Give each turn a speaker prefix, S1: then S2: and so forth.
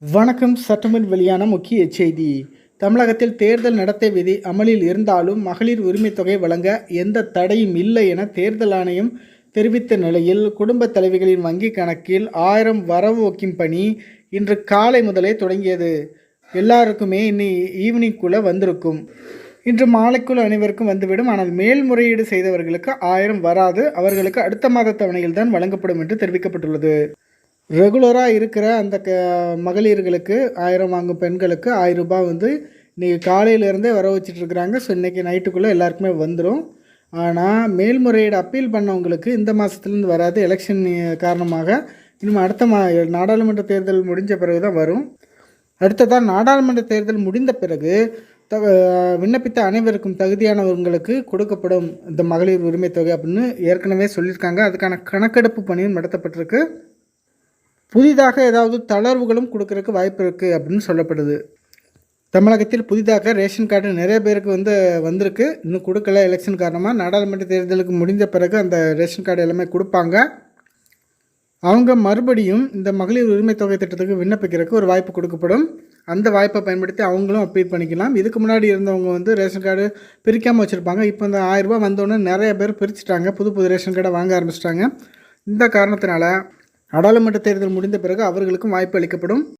S1: வணக்கம் சட்டமன்ற வெளியான முக்கிய செய்தி. தமிழகத்தில் தேர்தல் நடத்தை விதி அமலில் இருந்தாலும் மகளிர் உரிமைத் தொகை வழங்க எந்த தடையும் இல்லை என தேர்தல் ஆணையம் தெரிவித்த நிலையில் குடும்பத் தலைவிகளின் வங்கி கணக்கில் ஆயிரம் வரவு வைக்கும் பணி இன்று காலை முதலே தொடங்கியது. எல்லாருக்குமே இன்னி ஈவினிங்குள்ளே வந்திருக்கும். இன்று மாலைக்குள் அனைவருக்கும் வந்துவிடும். ஆனால் மேல்முறையீடு செய்தவர்களுக்கு ஆயிரம் வராது. அவர்களுக்கு அடுத்த மாத தவணையில் தான் வழங்கப்படும் என்று தெரிவிக்கப்பட்டுள்ளது. ரெகுலராக இருக்கிற அந்த க மகளிர்களுக்கு ஆயிரம் வாங்கும் பெண்களுக்கு ஆயிரம் ரூபாய் வந்து இன்றைக்கி காலையிலேருந்தே வர வச்சிட்ருக்குறாங்க. ஸோ இன்றைக்கி நைட்டுக்குள்ளே எல்லாருக்குமே வந்துடும் ஆனால் மேல்முறையீடு அப்பீல் பண்ணவங்களுக்கு இந்த மாதத்துலேருந்து வராது. எலெக்ஷன் காரணமாக இன்னும் அடுத்த மா நாடாளுமன்ற தேர்தல் முடிஞ்ச பிறகு தான் வரும். அடுத்ததாக நாடாளுமன்ற தேர்தல் முடிந்த பிறகு த விண்ணப்பித்த அனைவருக்கும் தகுதியானவங்களுக்கு கொடுக்கப்படும் இந்த மகளிர் உரிமைத் தொகை அப்படின்னு ஏற்கனவே சொல்லியிருக்காங்க. அதுக்கான கணக்கெடுப்பு பணியும் நடத்தப்பட்டிருக்கு. புதிதாக ஏதாவது தளர்வுகளும் கொடுக்கறதுக்கு வாய்ப்பு இருக்குது அப்படின்னு சொல்லப்படுது. தமிழகத்தில் புதிதாக ரேஷன் கார்டு நிறைய பேருக்கு வந்து வந்திருக்கு. இன்னும் கொடுக்கல. எலெக்ஷன் காரணமாக நாடாளுமன்ற தேர்தலுக்கு முடிந்த பிறகு அந்த ரேஷன் கார்டு எல்லாமே கொடுப்பாங்க. அவங்க மறுபடியும் இந்த மகளிர் உரிமை தொகை திட்டத்துக்கு விண்ணப்பிக்கிறதுக்கு ஒரு வாய்ப்பு கொடுக்கப்படும். அந்த வாய்ப்பை பயன்படுத்தி அவங்களும் அப்பீல் பண்ணிக்கலாம். இதுக்கு முன்னாடி இருந்தவங்க வந்து ரேஷன் கார்டு பிரிக்காமல் வச்சுருப்பாங்க. இப்போ இந்த ஆயிரரூபா வந்தோடனே நிறைய பேர் பிரிச்சுட்டாங்க. புது புது ரேஷன் கார்டை வாங்க ஆரம்பிச்சிட்டாங்க. இந்த காரணத்தினால நாடாளுமன்ற தேர்தல் முடிந்த பிறகு அவர்களுக்கும் வாய்ப்பு அளிக்கப்படும்.